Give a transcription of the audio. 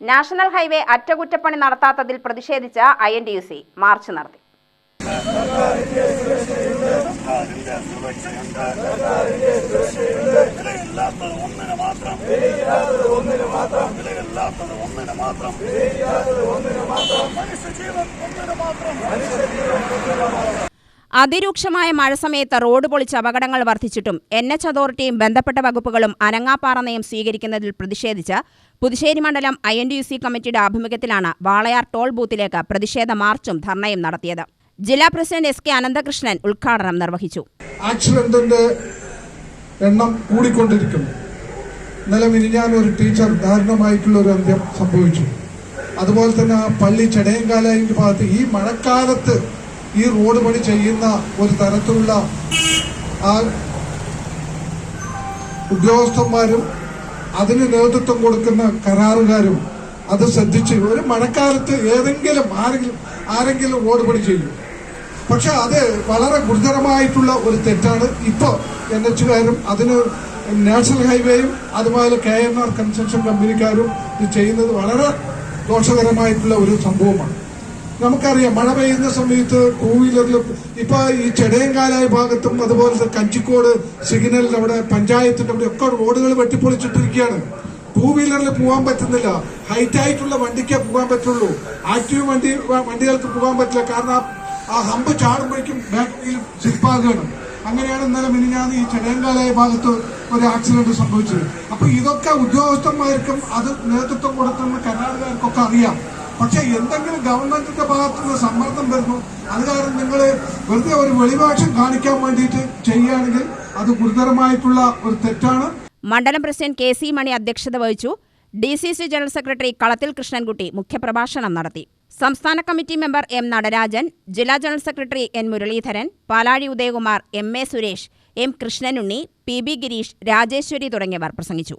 National highway അറ്റകുറ്റപ്പണി നടത്താത്തതിൽ പ്രതിഷേധിച്ച് I N T U C march നടത്തി. മാത്രം. അതിരൂക്ഷമായ മഴ സമയത്ത് റോഡ് പൊളിച്ച് അപകടങ്ങൾ വർദ്ധിച്ചിട്ടും എൻ എച്ച് അതോറിറ്റിയും ബന്ധപ്പെട്ട വകുപ്പുകളും അനങ്ങാപ്പാറ നയം സ്വീകരിക്കുന്നതിൽ പ്രതിഷേധിച്ച് പുതുശ്ശേരി മണ്ഡലം I N D U C കമ്മിറ്റിയുടെ ആഭിമുഖ്യത്തിലാണ് വാളയാർ ടോൾ ബൂത്തിലേക്ക് പ്രതിഷേധ മാർച്ചും ധർണയും നടത്തിയത്. ജില്ലാ പ്രസിഡന്റ് എസ് കെ അനന്തകൃഷ്ണൻ ഉദ്ഘാടനം നിർവഹിച്ചു. എണ്ണം കൂടിക്കൊണ്ടിരിക്കുന്നു. ഇന്നലെ ഒരു ടീച്ചർ ദാരുണമായിട്ടുള്ള ഒരു അന്ത്യം സംഭവിച്ചു. അതുപോലെ തന്നെ ആ പള്ളി ചടയങ്കാലയിന്റെ ഭാഗത്ത് ഈ മഴക്കാലത്ത് ഈ റോഡ് പണി ചെയ്യുന്ന ഒരു തരത്തിലുള്ള ആ ഉദ്യോഗസ്ഥന്മാരും അതിന് നേതൃത്വം കൊടുക്കുന്ന കരാറുകാരും അത് ശ്രദ്ധിച്ച് ഒരു മഴക്കാലത്ത് ഏതെങ്കിലും ആരെങ്കിലും ആരെങ്കിലും റോഡ് പണി ചെയ്യും. പക്ഷെ അത് വളരെ ഗുരുതരമായിട്ടുള്ള ഒരു തെറ്റാണ്. ഇപ്പോൾ എൻ എച്ചുകാരും അതിന് നാഷണൽ ഹൈവേയും അതുപോലെ കെ എൻ ആർ കൺസ്ട്രക്ഷൻ കമ്പനിക്കാരും ഇത് ചെയ്യുന്നത് വളരെ ദോഷകരമായിട്ടുള്ള ഒരു സംഭവമാണ്. നമുക്കറിയാം മഴ പെയ്യുന്ന സമയത്ത് ടൂ വീലറിൽ ഇപ്പൊ ഈ ചെടയങ്കാലായ ഭാഗത്തും അതുപോലെ കഞ്ചിക്കോട് സിഗ്നൽ അവിടെ പഞ്ചായത്തിന്റെ അവിടെ ഒക്കെ റോഡുകൾ വെട്ടിപ്പൊളിച്ചിട്ടിരിക്കുകയാണ്. ടൂ വീലറിൽ പോകാൻ പറ്റുന്നില്ല. ഹൈറ്റ് ആയിട്ടുള്ള വണ്ടിക്കേ പോകാൻ പറ്റുള്ളൂ. ആക്റ്റീവ് വണ്ടി വണ്ടികൾക്ക് പോകാൻ പറ്റില്ല. കാരണം ആ- ഹമ്പ് ചാടുമ്പോഴേക്കും ബാക്ക് വീൽ സ്ലിപ്പാകുകയാണ് അങ്ങനെയാണ് ഇന്നലെ മിനിഞ്ഞാന്ന് ഈ ചെടയങ്കാലായ ഭാഗത്ത് ഒരു ആക്സിഡന്റ് സംഭവിച്ചത്. അപ്പൊ ഇതൊക്കെ ഉദ്യോഗസ്ഥന്മാർക്കും അത് നേതൃത്വം കൊടുക്കുന്ന കരാറുകാർക്കൊക്കെ അറിയാം. പക്ഷെ എന്തെങ്കിലും ഗവൺമെന്റിന്റെ ഭാഗത്തു നിന്ന് സമ്മർദ്ദം വരുന്നു. അത് കാരണം നിങ്ങൾ വെറുതെ ഒരു വെളിവാക്ഷം കാണിക്കാൻ വേണ്ടിയിട്ട് ചെയ്യുകയാണെങ്കിൽ അത് ഗുരുതരമായിട്ടുള്ള ഒരു തെറ്റാണ്. മണ്ഡലം പ്രസിഡന്റ് കെ സി മണി അധ്യക്ഷത വഹിച്ചു. D C C general secretary Kalathil Krishnankutty മുഖ്യപ്രഭാഷണം നടത്തി. സംസ്ഥാന കമ്മിറ്റി മെമ്പർ എം നടരാജൻ ജില്ലാ general secretary N Muraleedharan Palazhi Udayakumar M A Suresh M Krishnanunni P B Gireesh Rajeswari തുടങ്ങിയവർ പ്രസംഗിച്ചു.